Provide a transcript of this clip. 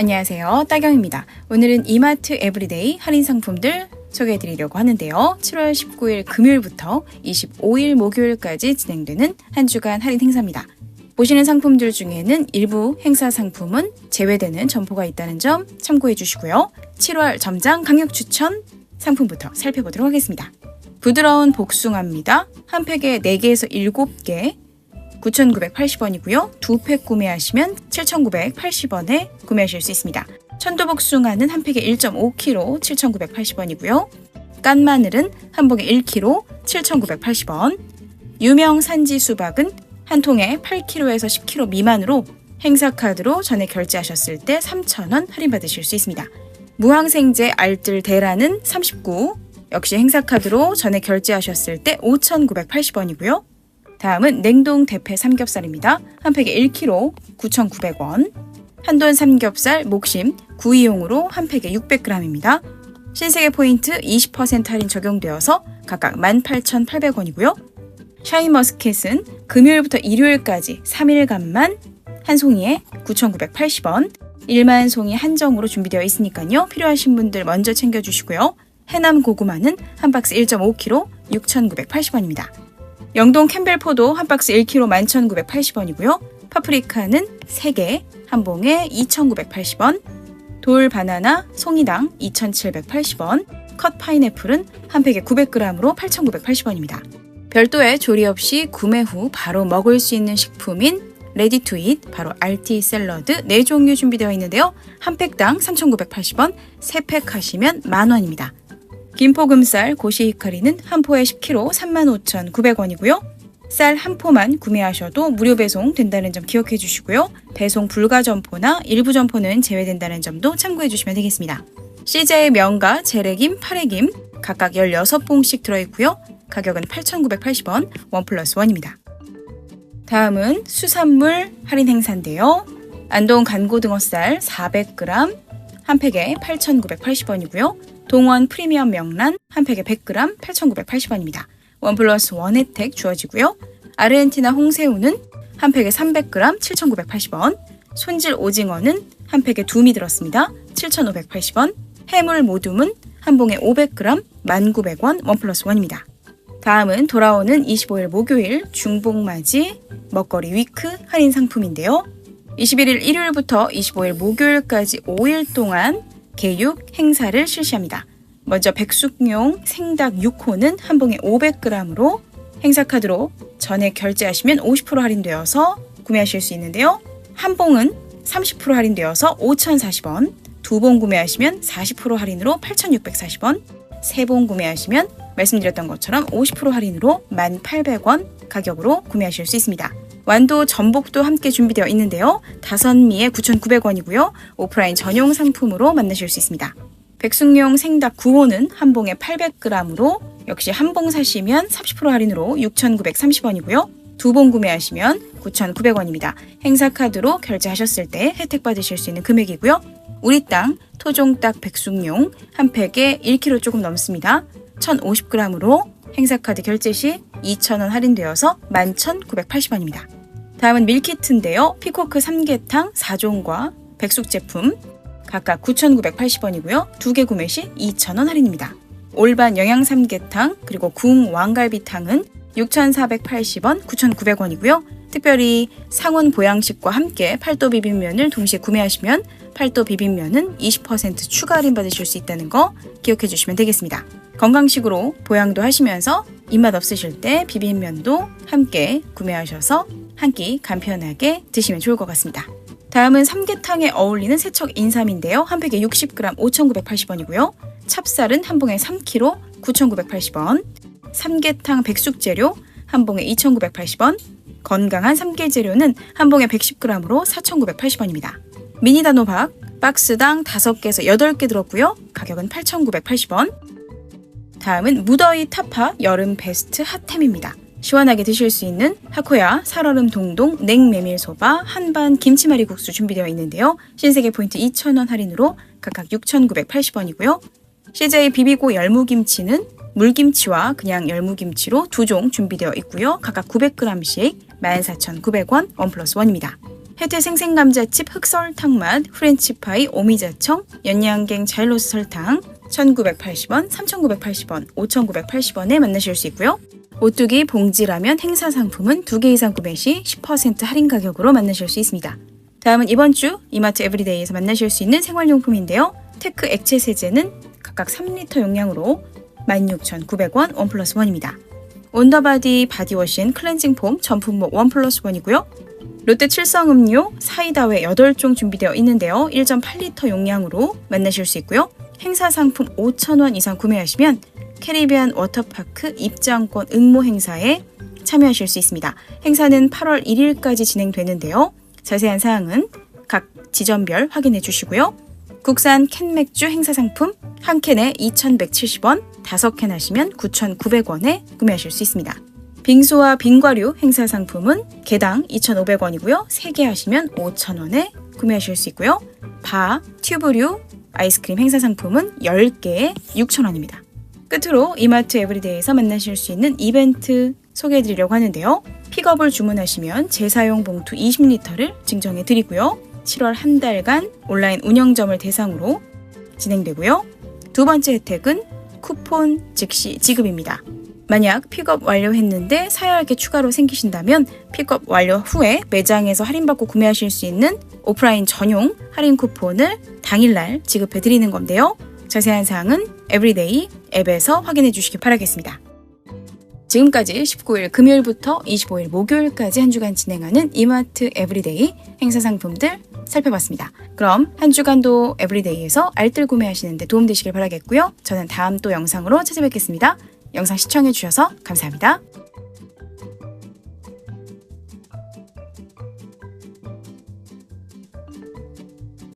안녕하세요. 따경입니다. 오늘은 이마트 에브리데이 할인 상품들 소개해 드리려고 하는데요. 7월 19일 금요일부터 25일 목요일까지 진행되는 한 주간 할인 행사입니다. 보시는 상품들 중에는 일부 행사 상품은 제외되는 점포가 있다는 점 참고해 주시고요. 7월 점장 강력 추천 상품부터 살펴보도록 하겠습니다. 부드러운 복숭아입니다. 한 팩에 4개에서 7개 9,980원이고요. 두 팩 구매하시면 7,980원에 구매하실 수 있습니다. 천도복숭아는 한 팩에 1.5kg 7,980원이고요. 깐 마늘은 한 봉에 1kg 7,980원. 유명 산지 수박은 한 통에 8kg에서 10kg 미만으로 행사 카드로 전에 결제하셨을 때 3,000원 할인받으실 수 있습니다. 무항생제 알뜰 대라는 39 역시 행사 카드로 전에 결제하셨을 때 5,980원이고요. 다음은 냉동 대패 삼겹살입니다. 한 팩에 1kg 9,900원. 한돈 삼겹살 목심 구이용으로 한 팩에 600g입니다. 신세계 포인트 20% 할인 적용되어서 각각 18,800원이고요. 샤인머스켓은 금요일부터 일요일까지 3일간만 한 송이에 9,980원, 1만 송이 한정으로 준비되어 있으니까요. 필요하신 분들 먼저 챙겨주시고요. 해남 고구마는 한 박스 1.5kg 6,980원입니다. 영동 캠벨포도 한 박스 1kg 11,980원이고요. 파프리카는 3개 한 봉에 2,980원. 돌 바나나 송이당 2,780원. 컷 파인애플은 한 팩에 900g으로 8,980원입니다. 별도의 조리 없이 구매 후 바로 먹을 수 있는 식품인 레디 투잇 바로 RT 샐러드 4종류 준비되어 있는데요. 한 팩당 3,980원, 3팩 하시면 만원입니다. 김포금 쌀 고시히카리는 한 포에 10kg 35,900원이고요. 쌀 한 포만 구매하셔도 무료 배송 된다는 점 기억해 주시고요. 배송 불가 점포나 일부 점포는 제외된다는 점도 참고해 주시면 되겠습니다. CJ 명가 재래김, 파래김 각각 16봉씩 들어있고요. 가격은 8,980원, 원 플러스 원입니다. 다음은 수산물 할인 행사인데요. 안동 간고등어쌀 400g 한 팩에 8,980원이고요. 동원 프리미엄 명란 한 팩에 100g 8,980원입니다. 원 플러스 원 혜택 주어지고요. 아르헨티나 홍새우는 한 팩에 300g 7,980원. 손질 오징어는 한 팩에 두미 들었습니다. 7,580원. 해물 모둠은 한 봉에 500g 1,900원 원 플러스 원입니다. 다음은 돌아오는 25일 목요일 중복맞이 먹거리 위크 할인 상품인데요. 21일 일요일부터 25일 목요일까지 5일 동안 개육 행사를 실시합니다. 먼저 백숙용 생닭 6호는 한 봉에 500g으로 행사 카드로 전에 결제하시면 50% 할인되어서 구매하실 수 있는데요. 한 봉은 30% 할인되어서 5,040원, 두 봉 구매하시면 40% 할인으로 8,640원, 세 봉 구매하시면 말씀드렸던 것처럼 50% 할인으로 1,800원 가격으로 구매하실 수 있습니다. 완도 전복도 함께 준비되어 있는데요. 다섯 미에 9,900원이고요. 오프라인 전용 상품으로 만나실 수 있습니다. 백숙용 생닭 9호는 한 봉에 800g으로 역시 한 봉 사시면 30% 할인으로 6,930원이고요. 두 봉 구매하시면 9,900원입니다. 행사 카드로 결제하셨을 때 혜택 받으실 수 있는 금액이고요. 우리 땅 토종닭 백숙용 한 팩에 1kg 조금 넘습니다. 1,050g으로 행사카드 결제 시 2,000원 할인되어서 11,980원입니다. 다음은 밀키트인데요. 피코크 3개탕 4종과 백숙 제품 각각 9,980원이고요. 두 개 구매 시 2,000원 할인입니다. 올반 영양 삼계탕 그리고 궁 왕갈비탕은 6,480원, 9,900원이고요. 특별히 상원 보양식과 함께 팔도 비빔면을 동시에 구매하시면 팔도 비빔면은 20% 추가 할인 받으실 수 있다는 거 기억해 주시면 되겠습니다. 건강식으로 보양도 하시면서 입맛 없으실 때 비빔면도 함께 구매하셔서 한 끼 간편하게 드시면 좋을 것 같습니다. 다음은 삼계탕에 어울리는 세척 인삼인데요. 한 팩에 60g 5,980원이고요. 찹쌀은 한 봉에 3kg 9,980원. 삼계탕 백숙 재료 한 봉에 2,980원. 건강한 삼계 재료는 한 봉에 110g으로 4,980원입니다. 미니 단호박 박스당 5개에서 8개 들었고요. 가격은 8,980원. 다음은 무더위 타파 여름 베스트 핫템입니다. 시원하게 드실 수 있는 하코야 살얼음 동동 냉메밀소바 한반 김치말이 국수 준비되어 있는데요. 신세계 포인트 2,000원 할인으로 각각 6,980원이고요. CJ 비비고 열무김치는 물김치와 그냥 열무김치로 두 종 준비되어 있고요. 각각 900g씩 14,900원 원 플러스 원입니다. 혜태 생생감자칩 흑설탕 맛 프렌치파이 오미자청 연양갱 자일로스 설탕 1980원, 3980원, 5980원에 만나실 수 있고요. 오뚜기 봉지라면 행사 상품은 2개 이상 구매 시 10% 할인 가격으로 만나실 수 있습니다. 다음은 이번 주 이마트 에브리데이에서 만나실 수 있는 생활용품인데요. 테크 액체 세제는 각각 3리터 용량으로 16,900원 원 플러스 원입니다. 온더바디 바디워시 앤 클렌징 폼 전품목 원 플러스 원이고요. 롯데 칠성 음료 사이다회 8종 준비되어 있는데요. 1.8리터 용량으로 만나실 수 있고요. 행사 상품 5,000원 이상 구매하시면 캐리비안 워터파크 입장권 응모 행사에 참여하실 수 있습니다. 행사는 8월 1일까지 진행되는데요. 자세한 사항은 각 지점별 확인해 주시고요. 국산 캔 맥주 행사 상품 한 캔에 2,170원, 5캔 하시면 9,900원에 구매하실 수 있습니다. 빙수와 빙과류 행사 상품은 개당 2,500원이고요. 3개 하시면 5,000원에 구매하실 수 있고요. 바, 튜브류, 아이스크림 행사 상품은 10개에 6,000원입니다. 끝으로 이마트 에브리데이에서 만나실 수 있는 이벤트 소개해 드리려고 하는데요. 픽업을 주문하시면 재사용 봉투 20리터를 증정해 드리고요. 7월 한 달간 온라인 운영점을 대상으로 진행되고요. 두 번째 혜택은 쿠폰 즉시 지급입니다. 만약 픽업 완료했는데 사야 할게 추가로 생기신다면 픽업 완료 후에 매장에서 할인받고 구매하실 수 있는 오프라인 전용 할인 쿠폰을 당일날 지급해 드리는 건데요. 자세한 사항은 에브리데이 앱에서 확인해 주시기 바라겠습니다. 지금까지 19일 금요일부터 25일 목요일까지 한 주간 진행하는 이마트 에브리데이 행사 상품들 살펴봤습니다. 그럼 한 주간도 에브리데이에서 알뜰 구매하시는데 도움되시길 바라겠고요. 저는 다음 또 영상으로 찾아뵙겠습니다. 영상 시청해주셔서 감사합니다.